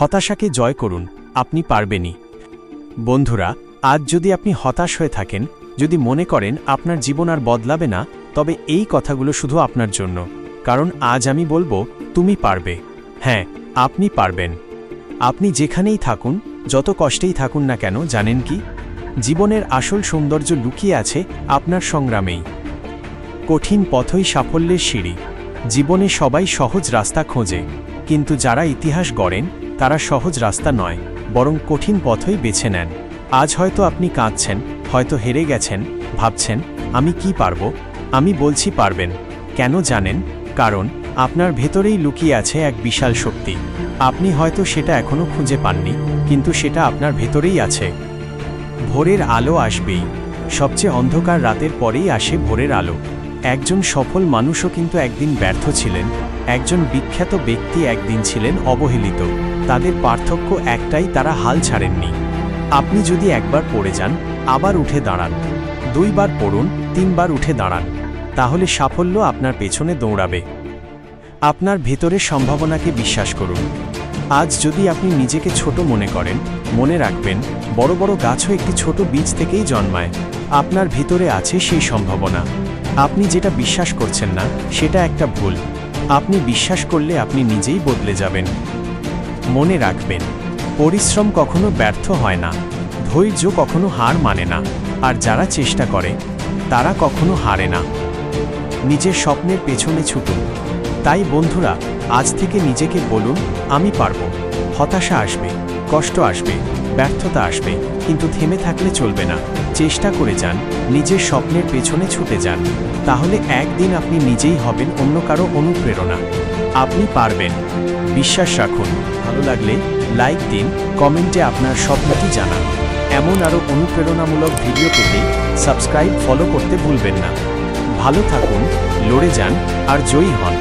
হতাশাকে জয় করুন, আপনি পারবেনই। বন্ধুরা, আজ যদি আপনি হতাশ হয়ে থাকেন, যদি মনে করেন আপনার জীবন আর বদলাবে না, তবে এই কথাগুলো শুধু আপনার জন্য। কারণ আজ আমি বলব, তুমি পারবে। হ্যাঁ আপনি পারবেন। আপনি যেখানেই থাকুন, যত কষ্টেই থাকুন না কেন, জানেন কি? জীবনের আসল সৌন্দর্য লুকিয়ে আছে আপনার সংগ্রামেই। কঠিন পথই সাফল্যের সিঁড়ি। জীবনে সবাই সহজ রাস্তা খোঁজে। কিন্তু যারা ইতিহাস গড়েন তারা সহজ রাস্তা নয়, বরং কঠিন পথই বেছে নেন। আজ হয়তো আপনি কাঁদছেন, হয়তো হেরে গেছেন, ভাবছেন, আমি কি পারব? আমি বলছি পারবেন। কেন জানেন? কারণ, আপনার ভেতরেই লুকিয়ে আছে এক বিশাল শক্তি। আপনি হয়তো সেটা এখনও খুঁজে পাননি, কিন্তু সেটা আপনার ভেতরেই আছে। ভোরের আলো আসবেই। সবচেয়ে অন্ধকার রাতের পরেই আসে ভোরের আলো। একজন সফল মানুষও কিন্তু একদিন ব্যর্থ ছিলেন একজন বিখ্যাত ব্যক্তি একদিন ছিলেন অবহেলিত। তাদের পার্থক্য একটাই, তারা হাল ছাড়েননি। আপনি যদি একবার পড়ে যান, আবার উঠে দাঁড়ান। দুইবার পড়ুন, তিনবার উঠে দাঁড়ান। তাহলে সাফল্য আপনার পেছনে দৌড়াবে। আপনার ভেতরের সম্ভাবনাকে বিশ্বাস করুন। আজ যদি আপনি নিজেকে ছোট মনে করেন, মনে রাখবেন, বড় বড় গাছও একটি ছোট বীজ থেকেই জন্মায়। আপনার ভিতরে আছে সেই সম্ভাবনা। আপনি যেটা বিশ্বাস করছেন না, সেটা একটা ভুল। আপনি বিশ্বাস করলে আপনি নিজেই বদলে যাবেন। মনে রাখবেন, পরিশ্রম কখনো ব্যর্থ হয় না, ধৈর্য কখনো হার মানে না, আর যারা চেষ্টা করে, তারা কখনো হারে না। নিজের স্বপ্নের পেছনে ছুটুন। তাই বন্ধুরা, আজ থেকে নিজেকে বলুন, আমি পারব। হতাশা আসবে, কষ্ট আসবে। ব্যর্থতা আসবে, কিন্তু থেমে থাকলে চলবে না। চেষ্টা করে যান, নিজের স্বপ্নের পেছনে ছুটে যান। তাহলে একদিন আপনি নিজেই হবেন অন্য কারও অনুপ্রেরণা। আপনি পারবেন। বিশ্বাস রাখুন, ভালো লাগলে লাইক দিন, কমেন্টে আপনার স্বপ্নটি জানান। এমন আরও অনুপ্রেরণামূলক ভিডিও পেতে সাবস্ক্রাইব, ফলো করতে ভুলবেন না। ভালো থাকুন, লড়ে যান, আর জয়ী হন।